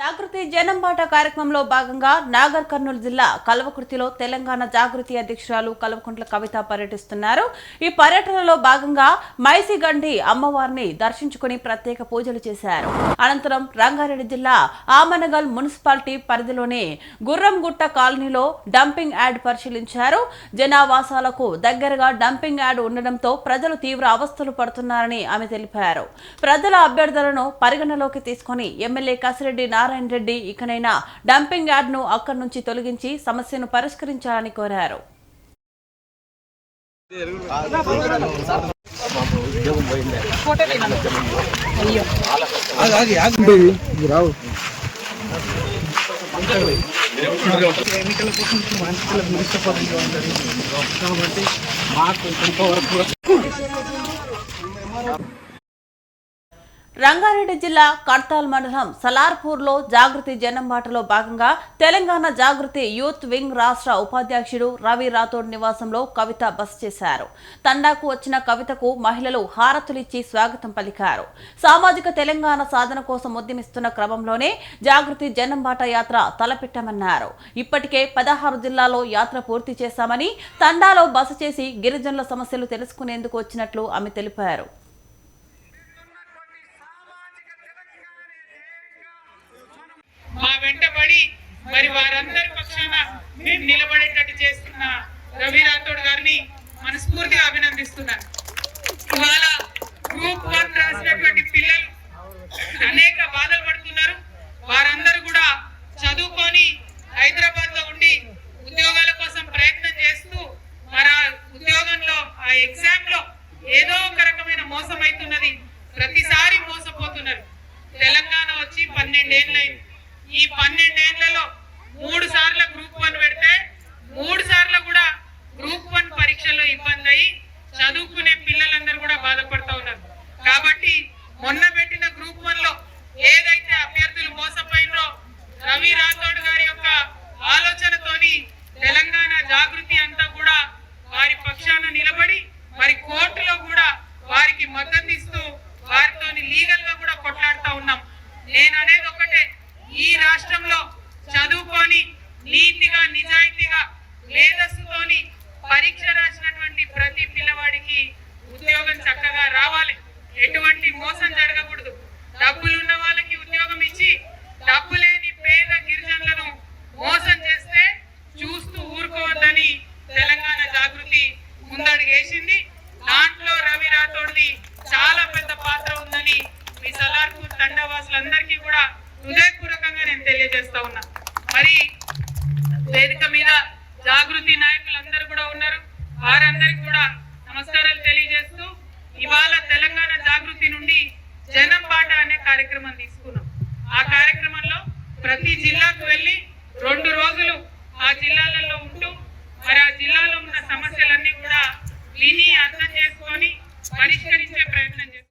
జాగృతి జనం బాట కార్యక్రమంలో భాగంగా నాగర్ కర్నూలు జిల్లా కల్వకుర్తిలో తెలంగాణ జాగృతి అధ్యక్షురాలు కల్వకుంట్ల కవిత పర్యటిస్తున్నారు. ఈ పర్యటనలో భాగంగా మైసిగండి అమ్మవారిని దర్శించుకుని ప్రత్యేక పూజలు చేశారు. అనంతరం రంగారెడ్డి జిల్లా ఆమనగల్ మున్సిపాలిటీ పరిధిలోని గుర్రంగుట్ట కాలనీలో డంపింగ్ యాడ్ పరిశీలించారు. జనావాసాలకు దగ్గరగా డంపింగ్ యాడ్ ఉండడంతో ప్రజలు తీవ్ర అవస్థలు పడుతున్నారని ఆమె తెలిపారు. ప్రజల అభ్యర్థులను పరిగణలోకి తీసుకొని ఎమ్మెల్యే కసిరెడ్డి నారాయణ రెడ్డి ఇకనైనా డంపింగ్ యార్డ్ను అక్కడి నుంచి తొలగించి సమస్యను పరిష్కరించాలని కోరారు. రావు ఎన్నికల కోసం మానసికలకు నిలిచిపోతుంది కాబట్టి మాకు కొంతవరకు రంగారెడ్డి జిల్లా కడ్తాల్ మండలం సలార్పూర్లో జాగృతి జనం బాటలో భాగంగా తెలంగాణ జాగృతి యూత్ వింగ్ రాష్ట్ర ఉపాధ్యక్షుడు రవి రాథోడ్ నివాసంలో కవిత బస చేశారు. తండాకు వచ్చిన కవితకు మహిళలు హారతులిచ్చి స్వాగతం పలికారు. సామాజిక తెలంగాణ సాధన కోసం ఉద్యమిస్తున్న క్రమంలోనే జాగృతి జనం బాట యాత్ర తలపెట్టామన్నారు. ఇప్పటికే పదహారు జిల్లాలో యాత్ర పూర్తి చేశామని తండాలో బస చేసి గిరిజనుల సమస్యలు తెలుసుకునేందుకు వచ్చినట్లు ఆమె తెలిపారు. వెంటబడి మరి వారందరి పక్షాన మేము నిలబడేటట్టు చేస్తున్న రవి రాథోడ్ గారిని మనస్ఫూర్తిగా అభినందిస్తున్నాను. ఇవాళ గ్రూప్ వన్ రాసినటువంటి పిల్లలు అనేక బాధలు పడుతున్నారు. వారందరూ కూడా చదువుకొని హైదరాబాద్లో ఉండి ఉద్యోగాల కోసం ప్రయత్నం చేస్తూ మరి ఉద్యోగంలో ఆ ఎగ్జామ్లో ఏదో ఒక రకమైన మోసం అవుతున్నది ప్రతిసారి మోసపోతున్నారు. తెలంగాణ వచ్చి పన్నెండేళ్ళైంది ఈ పన్నెండేళ్ళలో మూడు సార్లు గ్రూప్ వన్ పెడితే మూడు సార్లు కూడా గ్రూప్ వన్ పరీక్షల్లో ఇబ్బంది అయ్యి చదువుకునే పిల్లలందరూ కూడా బాధపడుతూ ఉన్నారు. కాబట్టి మొన్న పెట్టిన గ్రూప్ వన్లో ఏదైతే అభ్యర్థులు మోసపోయినో రవి రాథోడ్ గారి యొక్క ఆలోచనతోని తెలంగాణ జాగృతి అంతా కూడా వారి పక్షాన నిలబడి మరి కోర్టులో కూడా వారికి మద్దతు ఇస్తూ వారితోని లీగల్గా కూడా కొట్లాడుతూ ఉన్నాం. నేను అనేది ఒకటే. ఈ రాష్ట్రంలో చదువుకొని నీతిగా నిజాయితీగా మేధస్సుతోని పరీక్ష రాసినటువంటి ప్రతి పిల్లవాడికి ఉద్యోగం చక్కగా రావాలి. ఎటువంటి మోసం జరగకూడదు. డబ్బులు ఉన్న వాళ్ళకి ఉద్యోగం ఇచ్చి డబ్బు లేని పేద గిరిజనులను మోసం చేస్తే చూస్తూ ఊరుకోవద్దని తెలంగాణ జాగృతి ముందడుగేసింది. దాంట్లో రవి రాథోడ్ది చాలా పెద్ద పాత్ర ఉందని మీ సలార్పూర్ తండవాసులందరికీ కూడా హృదయ తెలియజేస్తా ఉన్నా. మరి వేదిక మీద జాగృతి నాయకులందరూ కూడా ఉన్నారు. వారందరికీ కూడా నమస్కారాలు తెలియజేస్తూ ఇవాళ తెలంగాణ జాగృతి నుండి జనం బాట అనే కార్యక్రమం తీసుకున్నాం. ఆ కార్యక్రమంలో ప్రతి జిల్లాకు వెళ్ళి రెండు రోజులు ఆ జిల్లాలలో ఉంటూ